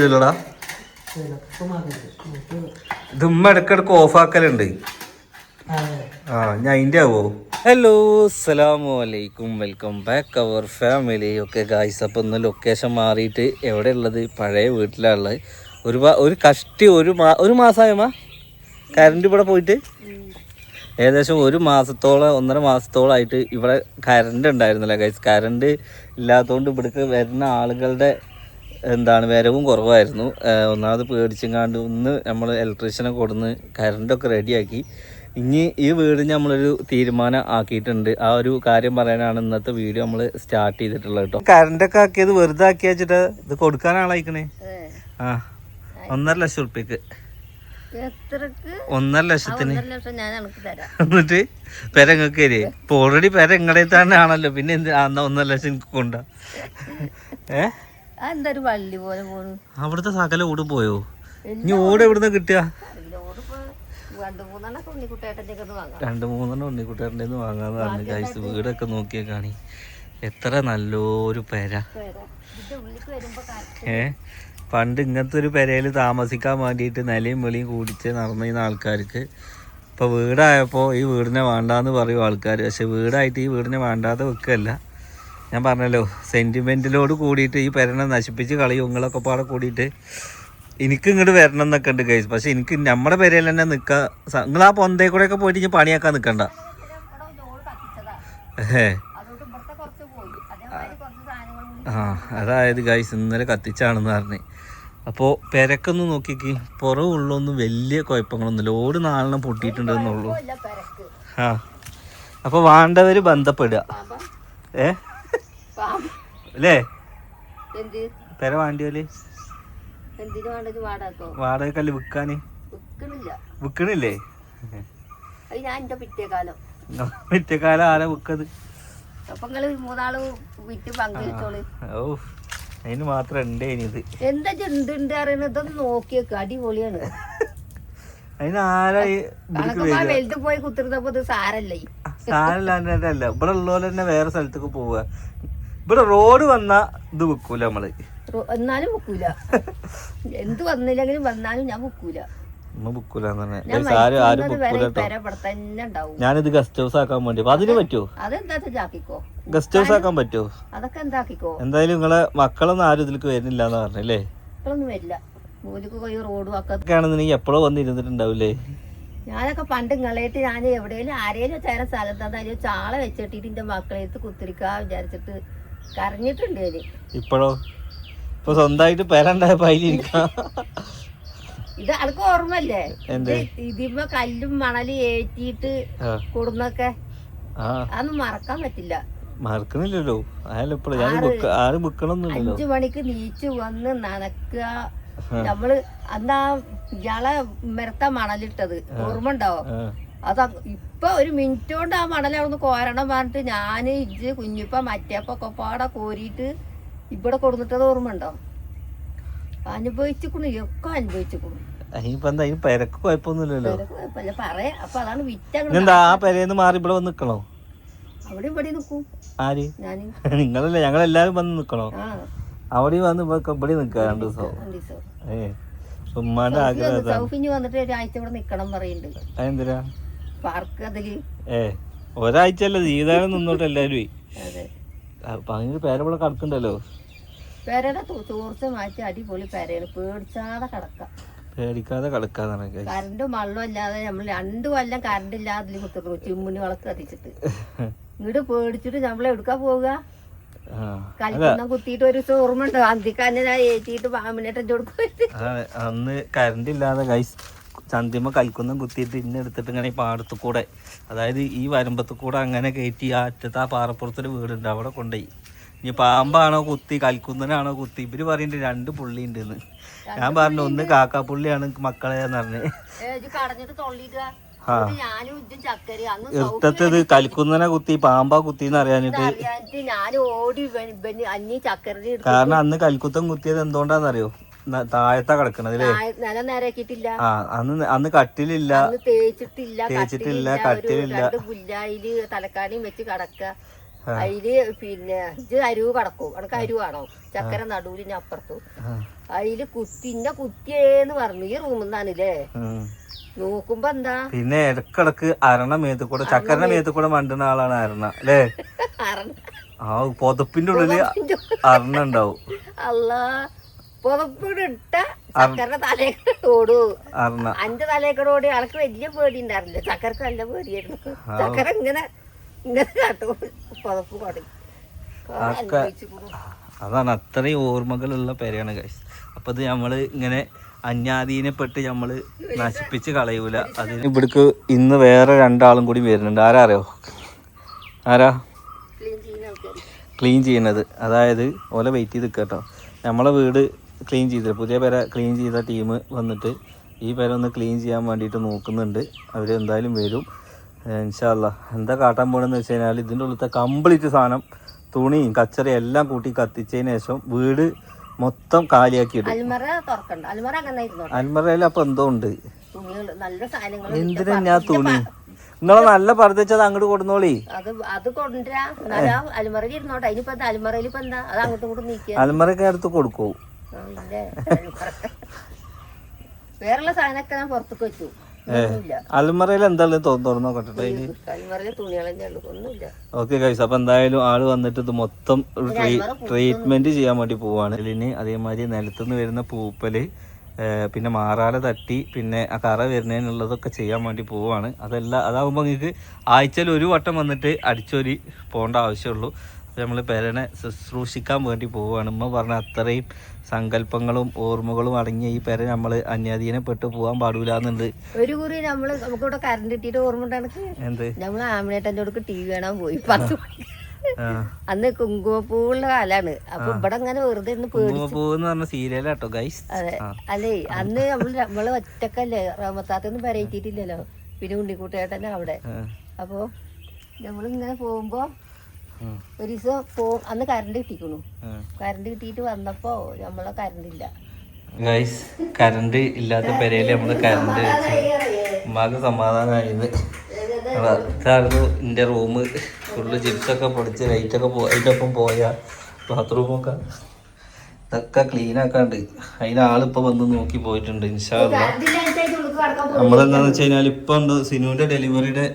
ഇതിലടാ ഇത് ഉമ്മ ഇടക്കിടക്ക് ആ ഞാൻ അതിന്റെ ആവോ? ഹലോ അസ്സലാമു അലൈക്കും. വെൽക്കം ബാക്ക് അവർ ഫാമിലി ഒക്കെ ഗായ്സ് അപ്പം ഇന്ന് ലൊക്കേഷൻ മാറിയിട്ട് എവിടെ ഉള്ളത്? പഴയ വീട്ടിലാണുള്ളത് ഒരു ഒരു കഷ്ടി ഒരു മാ ഒരു മാസമായമാ കറണ്ട് ഇവിടെ പോയിട്ട്? ഏകദേശം ഒരു മാസത്തോളം ഒന്നര മാസത്തോളമായിട്ട് ഇവിടെ കറണ്ട് ഉണ്ടായിരുന്നില്ല ഗൈസ് കറണ്ട് ഇല്ലാത്തതുകൊണ്ട് ഇവിടേക്ക് വരുന്ന ആളുകളുടെ എന്താണ് വരവും കുറവായിരുന്നു. ഒന്നാമത് പേടിച്ചെങ്ങാണ്ട് ഒന്ന് നമ്മൾ ഇലക്ട്രീഷ്യനെ കൊടുന്ന് കറണ്ടൊക്കെ റെഡിയാക്കി ഇനി ഈ വീട് നമ്മളൊരു തീരുമാനം ആക്കിയിട്ടുണ്ട്. ആ ഒരു കാര്യം പറയാനാണ് ഇന്നത്തെ വീഡിയോ നമ്മൾ സ്റ്റാർട്ട് ചെയ്തിട്ടുള്ളത് കേട്ടോ കറണ്ടൊക്കെ ആക്കിയത് വെറുതെ ആക്കി വെച്ചിട്ട് ഇത് കൊടുക്കാൻ ആളായിക്കണേ. ആ ഒന്നര ലക്ഷം ഉറുപ്പ്യക്ക്. എത്രക്ക്? ഒന്നര ലക്ഷത്തിന്. എന്നിട്ട് പെര തരേ. ഇപ്പൊ ഓൾറെഡി പെര തന്നെ ആണല്ലോ പിന്നെ എന്ത്? അന്ന ഒന്നര ലക്ഷം എനിക്ക് കൊണ്ടാ. ഏ? ആ എന്താ ഒരു വള്ളി പോലെ പോണു. അവിടുത്തെ സകല ഓട് പോയോ? ഇനി ഓട് എവിടുന്ന കിട്ടുക? രണ്ടു ഉണ്ണിക്കുട്ടേട്ടന്റെ മൂന്നെണ്ണം ഉണ്ണിക്കുട്ടേരുടെ വാങ്ങാന്ന് പറഞ്ഞു. കഴിച്ച് വീടൊക്കെ നോക്കിയാ കാണി. എത്ര നല്ലൊരു പെര. ഏ? പണ്ട് ഇങ്ങനത്തെ ഒരു പെരയിൽ താമസിക്കാൻ വേണ്ടിയിട്ട് നിലയും വെളിയും കൂടിച്ച് നടന്നിരുന്ന ആൾക്കാർക്ക് ഇപ്പോൾ വീടായപ്പോൾ ഈ വീടിനെ വേണ്ടാന്ന് പറയും ആൾക്കാർ പക്ഷെ വീടായിട്ട് ഈ വീടിനെ വേണ്ടാതെ വെക്കല്ല ഞാൻ പറഞ്ഞല്ലോ സെന്റിമെന്റിലോട് കൂടിയിട്ട് ഈ പെരനെ നശിപ്പിച്ച് കളയും നിങ്ങളൊക്കെ പാടെ കൂടിയിട്ട് എനിക്ക് ഇങ്ങോട്ട് വരണം എന്നൊക്കെ ഉണ്ട് ഗൈസ് പക്ഷെ എനിക്ക് നമ്മുടെ പെരയിൽ തന്നെ നിൽക്കാൻ നിങ്ങൾ ആ പൊന്തേ കൂടെയൊക്കെ പോയിട്ട് ഇനി പണിയാക്കാൻ നിൽക്കണ്ട ഏ ആ അതായത് ഗൈസ് ഇന്നലെ കത്തിച്ചാണെന്ന് പറഞ്ഞ്. അപ്പോൾ പെരക്കൊന്ന് നോക്കിക്ക്. പുറവുള്ളൊന്നും വലിയ കുഴപ്പങ്ങളൊന്നുമില്ല. ഓട് നാലെണ്ണം പൊട്ടിയിട്ടുണ്ടെന്നുള്ളൂ ആ. അപ്പോൾ വേണ്ടവർ ബന്ധപ്പെടുക. ഏ അല്ലേ? എന്ത്? പെര വാടാക്കോ? വാടകക്കല്ല് വിൽക്കാന് വിൽക്കണില്ല വിൽക്കണില്ലേ അത് ഞാൻ എന്റെ പിറ്റേ കാലം മിറ്റക്കാലം ആരാ വിക്കത്? അതിന് മാത്രം ഉണ്ടേ എന്താ ഉണ്ട് ഉണ്ട് അറിയണത്? ഇതൊന്ന് നോക്കിയേക്ക് അടിപൊളിയാണ്. അതിന് ആരാ ഈ വലുത് പോയി കുത്തിരുന്നപ്പോ ഇത് സാരല്ലേ ഇവിടെ ഉള്ളപോലെ തന്നെ വേറെ സ്ഥലത്തേക്ക് പോവുക. ഇവിടെ റോഡ് വന്ന ഇത് വെക്കൂല നമ്മൾ. എന്നാലും വെക്കൂല. എന്ത് വന്നില്ലെങ്കിലും വന്നാലും ഞാൻ വെക്കൂല. ഞാനിത് ഗസ്റ്റ് ഹൗസ് ആക്കാൻ വേണ്ടി. അതിന് പറ്റുമോ ഗസ്റ്റ് ഹൗസ് ആക്കാൻ പറ്റുമോ അതൊക്കെ എന്താക്കിക്കോ? എന്തായാലും നിങ്ങളെ മക്കളൊന്നും ആരും ഇതിലേക്ക് വരുന്നില്ല എന്ന് പറഞ്ഞല്ലേ റോഡും എപ്പോഴോ വന്നിരുന്നിട്ടുണ്ടാവില്ലേ ഞാനൊക്കെ പണ്ട് ഇങ്ങളേട്ട് ഞാൻ എവിടെയെങ്കിലും ആരെയും ചേരാൻ സ്ഥലത്ത് അതായത് ചാള വെച്ചിട്ടിട്ട് എന്റെ മക്കളെടുത്ത് കുത്തിരിക്കാ വിചാരിച്ചിട്ട് കരഞ്ഞിട്ടുണ്ട് ഞാൻ ഇപ്പോഴോ? ഇപ്പൊ സ്വന്തമായിട്ട് പേരണ്ടായ പൈലിരിക്കാം ഇത് ആൾക്ക് ഓർമ്മല്ലേ എന്ത്? ഇത് ഇതിമ്മ കല്ലും മണലും ഏറ്റിട്ട് ആ, കൊടുന്നൊക്കെ ആ. അതൊന്നും മറക്കാൻ പറ്റില്ല. മറക്കണില്ലല്ലോ അയാലും ഇപ്പോഴും ഞാൻ ബുക്ക് ആരും അഞ്ചു മണിക്ക് നീച്ചു വന്ന് നനക്കുക. നമ്മൾ അന്നാ ഇയാളെ മരത്ത മണലിട്ടത്. ഓർമ്മ ഉണ്ടാവോ ആ, അത് ഇപ്പൊ ഒരു മിനിറ്റ് കൊണ്ട് ആ മണൽ അവിടെ നിന്ന് കോരണം പറഞ്ഞിട്ട് ഞാൻ ഇജ്ജ് കുഞ്ഞിപ്പ മറ്റേപ്പൊക്കെ പാടെ കോരിയിട്ട് ഇവിടെ കൊടുത്തിട്ടത് ഓർമ്മ ഉണ്ടോ അനുഭവിച്ചിക്കണു ഒക്കെ അനുഭവിച്ചിക്കണു. പെരക്ക് കുഴപ്പമൊന്നുമില്ലല്ലോ? പറയാ. അപ്പൊ അതാണ് വിറ്റ ആ പെരേന്ന് മാറി ഇവിടെ വന്ന് നിക്കണോ? അവിടെ ഇവിടെ നിക്കും ആര്? നിങ്ങളല്ലേ ഞങ്ങളെല്ലാരും വന്ന് നിക്കണോ? അവിടെ വന്ന് ഇവിടെ നിക്ക രണ്ടു ദിവസം. ഉമ്മാന്റെ ആഗ്രഹം വന്നിട്ട് ഒരാഴ്ച ഇവിടെ നിക്കണം പറയുന്നുണ്ട്. അതെന്തിനാ? പാർക്ക് അതിൽ. ഏ ഒരാഴ്ച അല്ല ജീവിതം നിന്നോട്ട് എല്ലാരും അങ്ങനെ പേരവിടെ കടക്കണ്ടല്ലോ പെരയുടെ ചോർച്ച മാറ്റി അടിപൊളി പേരയാണ്. പേടിച്ചാതെ കിടക്കാം. പേടിക്കാതെ കിടക്കാന്നാണ്. കറണ്ടും വെള്ളം ഇല്ലാതെ നമ്മൾ രണ്ടു കൊല്ലം കറണ്ട് ഇല്ലാതെ കുത്തിട്ടു ചിമ്മിണി വിളക്ക് കത്തിച്ചിട്ട്. ഇങ്ങോട്ട് പേടിച്ചിട്ട് നമ്മൾ എടുക്കാൻ പോവുക? ആ കലിക്കുന്ന കുത്തിയിട്ട് ഒരു ഓർമ്മ ഉണ്ടോ അന്തിക്കന്നെ ഞാൻ ഏറ്റിട്ട് പാമ്പിനേട്ടൻ കൊടുക്കും അന്ന് കറണ്ട് ഇല്ലാതെ ഗൈസ് ചന്തിമ കൽക്കുന്ന കുത്തിയിട്ട് ഇന്ന എടുത്തിട്ട് ഇങ്ങനെ ഈ പാടത്തു കൂടെ അതായത് ഈ വരമ്പത്ത് കൂടെ അങ്ങനെ കയറ്റി ആ അറ്റത്ത് ആ പാറപ്പുറത്തൊരു വീടുണ്ട് അവിടെ കൊണ്ടുപോയി. ഇനി പാമ്പാണോ കുത്തി കൽക്കുന്നനാണോ കുത്തി? ഇവർ പറയുന്നുണ്ട് രണ്ട് പുള്ളി ഉണ്ടെന്ന് ഞാൻ പറഞ്ഞു ഒന്ന് കാക്കാപ്പുള്ളിയാണ് മക്കളെ എന്ന് പറഞ്ഞ്. ആ. ഇർത്തത്തത് കൽക്കുന്നനെ കുത്തി പാമ്പാ കുത്തി എന്ന് അറിയാനിട്ട് കാരണം അന്ന് കൽക്കുത്തം കുത്തിയത് എന്തുകൊണ്ടാന്നറിയോ താഴത്താ കിടക്കണത് അല്ലേ നില നേരാക്കിയിട്ടില്ല. ആ അന്ന് അന്ന് കട്ടിലില്ല. തേച്ചിട്ടില്ല തേച്ചിട്ടില്ല, കട്ടിലില്ല, പുല്ലായിൽ തലക്കാണിയും വെച്ച് കടക്ക. അതിൽ പിന്നെ ഇത് അരുവ് കടക്കും. അനക്ക് അരുവാണോ ചക്കര നടുവിലിന് അപ്പുറത്തും. അതിൽ കുത്തിന്റെ കുത്തിയേന്ന് പറഞ്ഞു. ഈ റൂമിൽ നിന്നാണല്ലേ. നോക്കുമ്പോ എന്താ? പിന്നെ ഇടക്കിടക്ക് അരണ മേത്ത് കൂടെ ചക്കരന്റെ മേത്ത്. കൂടെ മണ്ടുന്ന ആളാണ് അരണ അല്ലേ ആ പുതപ്പിന്റെ ഉള്ളിൽ അരണ ഉണ്ടാവും. അല്ല പുതപ്പിട് ഇട്ട ചക്കരന്റെ തലേക്കൂടെ ഓടൂ. അരണ അന്റെ ഓടി ആൾക്ക് വലിയ പേടി ഉണ്ടായിരുന്നില്ല ചക്കരക്ക് നല്ല പേടിയായിരുന്നു. ചക്കര ഇങ്ങനെ ഇങ്ങനെ കാട്ടും പുതപ്പ് കൊടി അതാണ് അത്രയും ഓർമ്മകളുള്ള പേരാണ് ഗൈസ് അപ്പൊ ഇത് നമ്മൾ ഇങ്ങനെ അന്യാധീനപ്പെട്ട് നമ്മൾ നശിപ്പിച്ച് കളയൂല. അതിന് ഇവിടേക്ക് ഇന്ന് വേറെ രണ്ടാളും കൂടി വരുന്നുണ്ട്. ആരാ അറിയോ? ആരാ? ക്ലീൻ ചെയ്യണത് അതായത് ഓല വെയിറ്റ് ചെയ്ത് നിൽക്കുക കേട്ടോ നമ്മളെ വീട് ക്ലീൻ ചെയ്തില്ല. പുതിയ പേര ക്ലീൻ ചെയ്ത ടീം വന്നിട്ട് ഈ പേര ഒന്ന് ക്ലീൻ ചെയ്യാൻ വേണ്ടിയിട്ട് നോക്കുന്നുണ്ട്. അവർ എന്തായാലും വരും. ഇൻഷാല്ല എന്താ കാട്ടാൻ പോകണമെന്ന് വെച്ച് കഴിഞ്ഞാൽ ഇതിന്റെ ഉള്ളിലത്തെ കംപ്ലീറ്റ് സാധനം തുണിയും കച്ചറയും എല്ലാം കൂട്ടി കത്തിച്ചതിന് ശേഷം വീട് മൊത്തം കാലിയാക്കി ഇടും തുറക്കണ്ട. അൽമറ അങ്ങനെ ഇരുന്നോട്ടെ അൽമറയിൽ അപ്പൊ എന്തോ ഉണ്ട്. എന്തിനാ ഞാൻ തുണി? നിങ്ങളെ നല്ല പറഞ്ഞത് അങ്ങോട്ട് കൊടുന്നോളി അൽമറയൊക്കെ അടുത്ത് കൊടുക്കൂ. വേറെയുള്ള സാധനമൊക്കെ ഞാൻ പുറത്തേക്ക് വെച്ചു. അൽമറയിൽ എന്താണ് തുറന്നു നോക്കട്ടെ ഓക്കെ ഗൈസ് അപ്പൊ എന്തായാലും ആൾ വന്നിട്ട് ഇത് മൊത്തം ട്രീറ്റ്മെന്റ് ചെയ്യാൻ വേണ്ടി പോവാണ്. ഇതിന് അതേമാതിരി നിലത്തുനിന്ന് വരുന്ന പൂപ്പൽ പിന്നെ മാറാല തട്ടി പിന്നെ ആ കറ വരുന്നതിനുള്ളതൊക്കെ ചെയ്യാൻ വേണ്ടി പോവാണ്. അതെല്ലാം അതാകുമ്പോൾ നിങ്ങൾക്ക് ആഴ്ചയിൽ ഒരു വട്ടം വന്നിട്ട് അടിച്ചൊരി പോകേണ്ട ആവശ്യമുള്ളൂ. നമ്മൾ പേരനെ ശുശ്രൂഷിക്കാൻ വേണ്ടി പോവുകയാണ്. ഉമ്മ പറഞ്ഞ അത്രയും സങ്കല്പങ്ങളും ഓർമ്മകളും അടങ്ങിയ ഈ പേര നമ്മൾ അന്യാധീനപ്പെട്ട് പോകാൻ പാടില്ലാന്നുണ്ട് ഒരു കുറി നമ്മൾ നമുക്കിവിടെ കറണ്ട് കിട്ടിയിട്ട് ഓർമ്മ എന്ത്? നമ്മൾ ആമിനേട്ടന്റെ അടുക്ക് ടി വി കാണാൻ പോയി. പത്ത് അന്ന് കുങ്കുമപ്പൂവുള്ള കാലാണ്. അപ്പൊ ഇവിടെ അങ്ങനെ വെറുതെ പറഞ്ഞ സീരിയലാട്ടോ ഗൈസ് അതെ. അല്ലേ? അന്ന് നമ്മൾ നമ്മൾ ഒറ്റക്കല്ലേ? റമത്താത്തൊന്നും പെരയിട്ടിട്ടില്ലല്ലോ പിന്നെ ഉണ്ണിക്കുട്ടേട്ടനെ അവിടെ. അപ്പോ നമ്മളിങ്ങനെ പോകുമ്പോ ഒരു ദിവസം പോ അന്ന് കറണ്ട് കിട്ടിക്കണു. കറണ്ട് കിട്ടിയിട്ട് വന്നപ്പോ നമ്മളെ കറണ്ട് ഇല്ല. ഗൈസ് കറണ്ട് ഇല്ലാത്ത പെരയിൽ നമ്മൾ കറണ്ട് ഉമ്മാക്ക് സമാധാനമായത് അതായിരുന്നു എന്റെ റൂം ഫുള്ള് ചിപ്സൊക്കെ പൊടിച്ച് ലൈറ്റൊക്കെ പോ അതിന്റൊപ്പം പോയ ബാത്റൂമൊക്കെ ഇതൊക്കെ ക്ലീൻ ആക്കാണ്ട്. അതിനാളിപ്പോൾ വന്ന് നോക്കി പോയിട്ടുണ്ട് ഇൻഷാല്ല നമ്മളെന്താണെന്ന് വെച്ച് കഴിഞ്ഞാൽ ഇപ്പം ഉണ്ട് സിനുവിന്റെ ഡെലിവറിയുടെ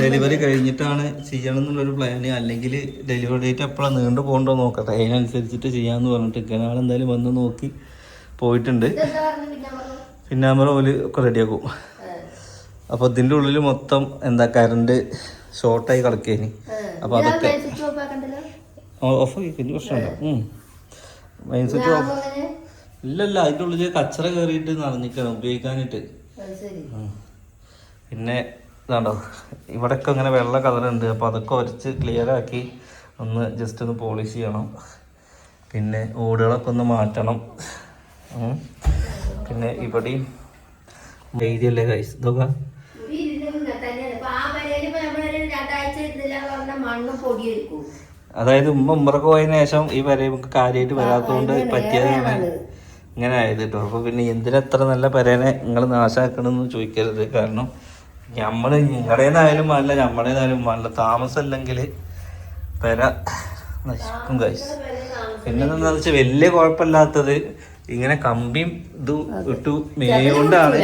ഡെലിവറി കഴിഞ്ഞിട്ടാണ് ചെയ്യണം എന്നുള്ളൊരു പ്ലാന് അല്ലെങ്കിൽ ഡെലിവറി ഡേറ്റ് എപ്പോഴാണ് നീണ്ടു പോകണ്ടോ നോക്കട്ടെ. അതിനനുസരിച്ചിട്ട് ചെയ്യാമെന്ന് പറഞ്ഞിട്ട് ഇങ്ങനെ എന്തായാലും വന്ന് നോക്കി പോയിട്ടുണ്ട്. പിന്നെ നമ്മൾ ഓൽ ഒക്കെ റെഡിയാക്കും അപ്പോൾ ഇതിന്റെ ഉള്ളിൽ മൊത്തം എന്താ കറണ്ട് ഷോർട്ടായി കിടക്കേനി. അപ്പോൾ അതൊക്കെ ഓഫ് ആക്കി പ്രശ്നമുണ്ടോ മൈൻ സ്വിച്ച് ഓഫ് ഇല്ലല്ല അതിന്റെ ഉള്ളിൽ കച്ചറ കയറിയിട്ട് നിറഞ്ഞിക്കണം ഉപയോഗിക്കാനായിട്ട്. പിന്നെ ഇതാണ്ടോ? ഇവിടെയൊക്കെ ഇങ്ങനെ വെള്ള കളറുണ്ട്. അപ്പോൾ അതൊക്കെ ഉരച്ച് ക്ലിയർ ആക്കി ഒന്ന് ജസ്റ്റ് ഒന്ന് പോളിഷ് ചെയ്യണം. പിന്നെ ഓടുകളൊക്കെ ഒന്ന് മാറ്റണം. പിന്നെ ഇവിടെയും ധൈര്യമല്ലേ കൈസ് ഇതൊക്കെ? അതായത് ഉമ്മ ഉമ്മറൊക്കെ പോയതിനു ശേഷം ഈ വരെ നമുക്ക് കാര്യമായിട്ട് വരാത്തതുകൊണ്ട് പറ്റിയതാണ് ഇങ്ങനെ ആയത് കേട്ടോ അപ്പോൾ പിന്നെ എന്തിനെത്ര നല്ല പെരേനെ നിങ്ങൾ നാശാക്കണമെന്ന് ചോദിക്കരുത്. കാരണം നമ്മൾ നിങ്ങളുടേതായാലും അല്ല നമ്മുടേതായാലും അല്ല താമസം അല്ലെങ്കിൽ പെര നശിക്കും കഴിച്ചു പിന്നെ എന്താണെന്ന് വെച്ചാൽ വലിയ കുഴപ്പമില്ലാത്തത് ഇങ്ങനെ കമ്പിയും ഇത് ഇട്ടു മേയോണ്ടാണ്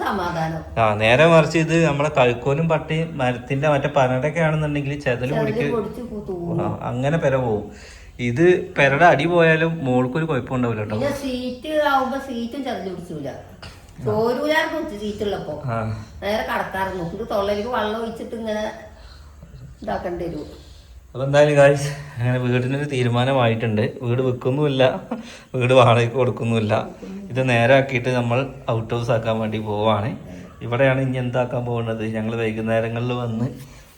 സമാധാനം ആ നേരെ മറിച്ച് ഇത് നമ്മളെ കഴുക്കോലും പട്ടി മരത്തിന്റെ മറ്റേ പനടൊക്കെ ആണെന്നുണ്ടെങ്കിൽ ചെതൽ പൊടിക്ക് അങ്ങനെ പെര പോവും. ഇത് പെരടെ അടി പോയാലും മോൾക്കൊരു കുഴപ്പമുണ്ടാവില്ല കേട്ടോ സീറ്റ് ആവുമ്പോ സീറ്റും ചെതൽ പിടിച്ചൂല. ഉള്ളപ്പോ ആ. നേരെ കടക്കാറുണ്ട് ഇത് തൊള്ളലിക്ക് വെള്ളം ഒഴിച്ചിട്ട് ഇങ്ങനെ ഇതാക്കേണ്ടി വരും. അപ്പൊ എന്തായാലും കാശ് അങ്ങനെ വീടിനൊരു തീരുമാനമായിട്ടുണ്ട്. വീട് വെക്കുന്നുമില്ല. വീട് വാടകയ്ക്ക് കൊടുക്കുന്നുമില്ല. ഇത് നേരാക്കിയിട്ട് നമ്മൾ ഔട്ട് ഹൗസ് ആക്കാൻ വേണ്ടി പോവാണ്. ഇവിടെയാണ് ഇനി എന്താക്കാൻ പോകുന്നത്? ഞങ്ങൾ വൈകുന്നേരങ്ങളിൽ വന്ന്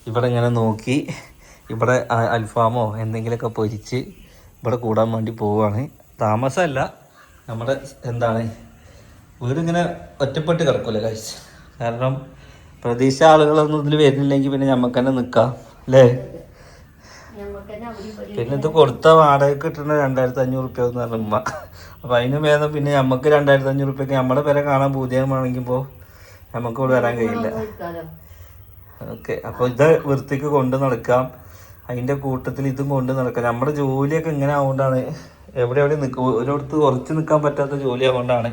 ഇവിടെ ഇങ്ങനെ നോക്കി ഇവിടെ അൽഫാമോ എന്തെങ്കിലുമൊക്കെ പൊരിച്ച് ഇവിടെ കൂടാൻ വേണ്ടി പോവുകയാണ് താമസമല്ല. നമ്മുടെ എന്താണ് വീടിങ്ങനെ ഒറ്റപ്പെട്ട് കിടക്കൂലേ കഴിച്ച് കാരണം പ്രതീക്ഷ ആളുകളൊന്നും ഇതിൽ വരുന്നില്ലെങ്കിൽ പിന്നെ നമുക്ക് തന്നെ നിൽക്കാം അല്ലേ പിന്നെ ഇത് കൊടുത്ത വാടക കിട്ടുന്ന രണ്ടായിരത്തി അഞ്ഞൂറ് റുപ്യ എന്ന് പറഞ്ഞ ഉമ്മ. അപ്പം അതിന് ഭേദം പിന്നെ നമുക്ക് രണ്ടായിരത്തി അഞ്ഞൂറ് റുപ്യക്ക് നമ്മുടെ പേരെ കാണാൻ പൂതിയമാണെങ്കിപ്പോ നമുക്ക് ഇവിടെ വരാൻ കഴിയില്ല. ഓക്കെ അപ്പോൾ ഇത് വൃത്തിക്ക് കൊണ്ട് നടക്കാം. അതിന്റെ കൂട്ടത്തിൽ ഇതും കൊണ്ട് നടക്കാം. നമ്മുടെ ജോലിയൊക്കെ ഇങ്ങനെ ആവുകൊണ്ടാണ് എവിടെ എവിടെ നിൽക്കും ഒരിടത്ത് ഉറച്ചു നിൽക്കാൻ പറ്റാത്ത ജോലി ആവുകൊണ്ടാണ്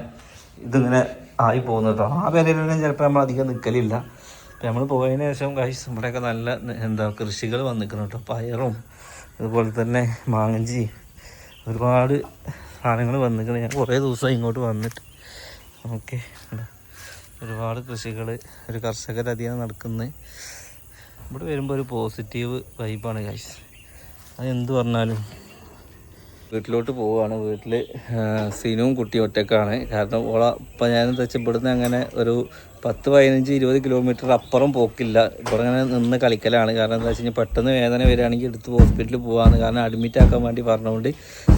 ഇതിങ്ങനെ ആയി പോകുന്നത്. കേട്ടോ ആ പേരയിലൊന്നും ചിലപ്പോൾ നമ്മൾ അധികം നിൽക്കലില്ല നമ്മൾ പോയതിന് ശേഷം കാശ് ഇവിടെയൊക്കെ നല്ല എന്താ കൃഷികൾ വന്നിരിക്കുന്നു കേട്ടോ. പയറും അതുപോലെ തന്നെ മാങ്ങഞ്ചി ഒരുപാട് സാധനങ്ങൾ വന്നിരിക്കണം ഞാൻ കുറേ ദിവസം ഇങ്ങോട്ട് വന്നിട്ട് ഓക്കെ ഒരുപാട് കൃഷികൾ ഒരു കർഷകരധികം നടക്കുന്നത് ഇവിടെ വരുമ്പോൾ ഒരു പോസിറ്റീവ് വൈബാണ് കാശ് അത് എന്ത് പറഞ്ഞാലും. വീട്ടിലോട്ട് പോവുകയാണ്. വീട്ടിൽ സിനുവും കുട്ടി ഒറ്റക്കാണ്. കാരണം ഓള ഇപ്പം ഞാൻ വെച്ചാൽ ഇവിടുന്ന് അങ്ങനെ ഒരു പത്ത് പതിനഞ്ച് ഇരുപത് കിലോമീറ്റർ അപ്പുറം പോക്കില്ല. ഇവിടെ അങ്ങനെ നിന്ന് കളിക്കലാണ്. കാരണം എന്താ വെച്ച് കഴിഞ്ഞാൽ പെട്ടെന്ന് വേദന വരികയാണെങ്കിൽ എടുത്ത് ഹോസ്പിറ്റലിൽ പോകാമെന്ന് കാരണം അഡ്മിറ്റ് ആക്കാൻ വേണ്ടി പറഞ്ഞുകൊണ്ട്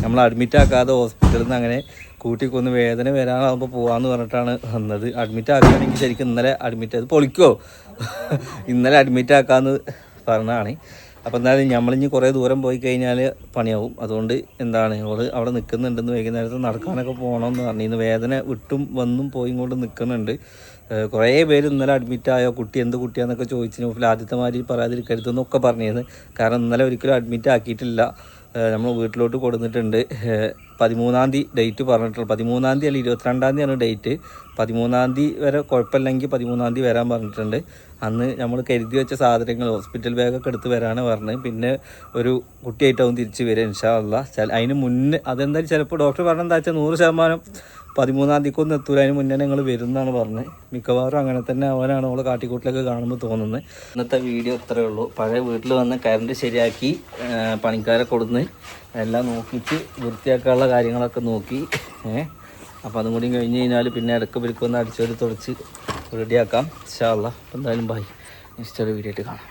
നമ്മൾ അഡ്മിറ്റ് ആക്കാതെ ഹോസ്പിറ്റലിൽ നിന്ന് അങ്ങനെ കൂട്ടിക്കൊന്ന് വേദന വരാനാകുമ്പോൾ പോകാമെന്ന് പറഞ്ഞിട്ടാണ് വന്നത്. അഡ്മിറ്റ് ആക്കുകയാണെങ്കിൽ ശരിക്കും ഇന്നലെ അഡ്മിറ്റ് അത് പൊളിക്കോ? ഇന്നലെ അഡ്മിറ്റ് ആക്കാമെന്ന് പറഞ്ഞതാണ്. അപ്പോൾ എന്തായാലും നമ്മളിഞ്ഞ് കുറേ ദൂരം പോയി കഴിഞ്ഞാൽ പണിയാവും. അതുകൊണ്ട് എന്താണ് ഓൾ അവിടെ നിൽക്കുന്നുണ്ടെന്ന് വൈകുന്നേരത്ത് നടക്കാനൊക്കെ പോകണമെന്ന് പറഞ്ഞു. ഇന്ന് വേദന വിട്ടും വന്നും പോയി കൊണ്ട് നിൽക്കുന്നുണ്ട് കുറേ പേര് ഇന്നലെ അഡ്മിറ്റായോ കുട്ടി എന്ത് കുട്ടിയാന്നൊക്കെ ചോദിച്ചു ആദ്യത്തെ മാതിരി പറയാതിരിക്കരുതെന്നൊക്കെ പറഞ്ഞിരുന്നു. കാരണം ഇന്നലെ ഒരിക്കലും അഡ്മിറ്റ് ആക്കിയിട്ടില്ല. നമ്മൾ വീട്ടിലോട്ട് കൊടുത്തിട്ടുണ്ട് പതിമൂന്നാം തീയതി ഡേറ്റ് പറഞ്ഞിട്ടുള്ളത് പതിമൂന്നാം തീയതി അല്ല ഇരുപത്തിരണ്ടാം തീയതിയാണ് ഡേറ്റ്. പതിമൂന്നാം തീയതി വരെ കുഴപ്പമില്ലെങ്കിൽ പതിമൂന്നാം തീയതി വരാൻ പറഞ്ഞിട്ടുണ്ട്. അന്ന് നമ്മൾ കരുതി വെച്ച സാധനങ്ങൾ ഹോസ്പിറ്റൽ ബാഗൊക്കെ എടുത്ത് വരാനാണ് പറഞ്ഞത്. പിന്നെ ഒരു കുട്ടിയായിട്ടാവും തിരിച്ച് വരിക ഇൻഷാ അല്ല അതിന് മുന്നേ അതെന്തായാലും ചിലപ്പോൾ ഡോക്ടർ പറഞ്ഞെന്താ വെച്ചാൽ നൂറ് ശതമാനം പതിമൂന്നാം തീയതിക്കൊന്നും എത്തൂല. അതിന് മുന്നേ നിങ്ങൾ വരുന്നതാണ് പറഞ്ഞത് മിക്കവാറും അങ്ങനെ തന്നെ അവനാണ് നമ്മൾ കാട്ടിക്കൂട്ടിലൊക്കെ കാണുമ്പോൾ തോന്നുന്നത് ഇന്നത്തെ വീഡിയോ ഇത്രയേ ഉള്ളൂ. പഴയ വീട്ടിൽ വന്ന് കറണ്ട് ശരിയാക്കി പണിക്കാരെ കൊടുന്ന് എല്ലാം നോക്കിയിട്ട് വൃത്തിയാക്കാനുള്ള കാര്യങ്ങളൊക്കെ നോക്കി ഏഹ് അപ്പോൾ അതും കൂടി കഴിഞ്ഞ് കഴിഞ്ഞാൽ പിന്നെ ഇടയ്ക്ക് പിരിക്കൊന്ന് അടിച്ചൊരു തുടച്ച് റെഡിയാക്കാം. ഇഷ്ടമല്ല അപ്പം എന്തായാലും ബൈ ഒരു വീഡിയോ ആയിട്ട് കാണാം.